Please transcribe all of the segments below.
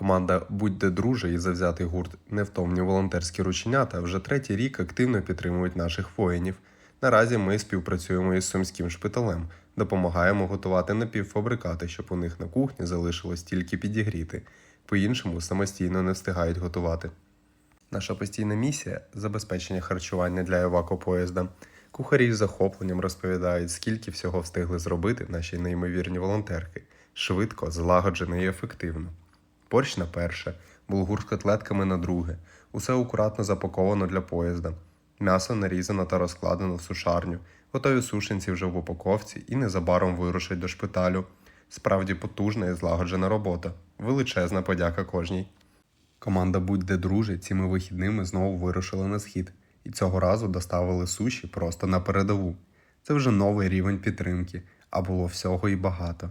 Команда Будь-де друже і завзятий гурт Невтомні волонтерські рученята вже третій рік активно підтримують наших воїнів. Наразі ми співпрацюємо із сумським шпиталем, допомагаємо готувати напівфабрикати, щоб у них на кухні залишилось тільки підігріти. По-іншому самостійно не встигають готувати. Наша постійна місія забезпечення харчування для евакопоїзда. Кухарі з захопленням розповідають, скільки всього встигли зробити наші неймовірні волонтерки. Швидко, злагоджено і ефективно. Борщ на перше, булгур з котлетками на друге. Усе акуратно запаковано для поїзда. М'ясо нарізано та розкладено в сушарню. Готові сушенці вже в упаковці і незабаром вирушать до шпиталю. Справді потужна і злагоджена робота. Величезна подяка кожній. Команда Будь-де друже цими вихідними знову вирушила на схід, і цього разу доставили суші просто на передову. Це вже новий рівень підтримки, а було всього і багато.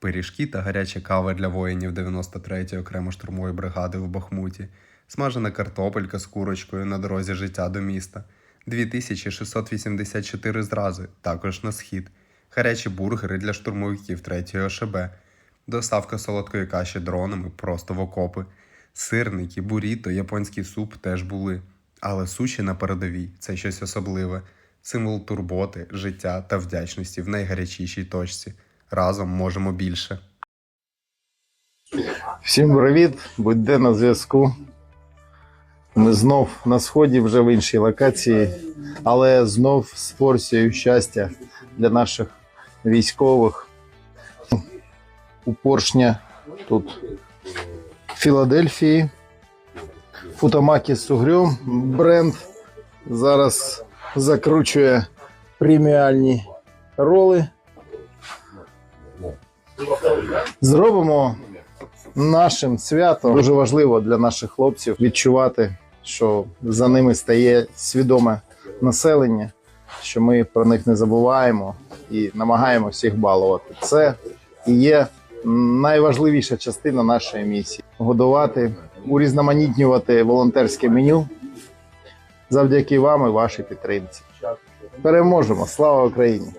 Пиріжки та гаряча кава для воїнів 93-ї окремо штурмової бригади в Бахмуті, смажена картопелька з курочкою на дорозі життя до міста, 2684 зрази, також на схід, гарячі бургери для штурмовиків 3-ї ОШБ, доставка солодкої каші дронами просто в окопи. Сирники, буріто, японський суп теж були. Але суші на передовій це щось особливе, символ турботи, життя та вдячності в найгарячішій точці. Разом можемо більше. Всім привіт, будьте на зв'язку. Ми знов на сході, вже в іншій локації, але знов з порцією щастя для наших військових. У поршня тут Філадельфії, Футамакі з бренд зараз закручує преміальні роли. Зробимо нашим святом дуже важливо для наших хлопців відчувати, що за ними стає свідоме населення, що ми про них не забуваємо і намагаємося всіх балувати. Це і є найважливіша частина нашої місії годувати, урізноманітнювати волонтерське меню завдяки вам і вашій підтримці. Переможемо! Слава Україні!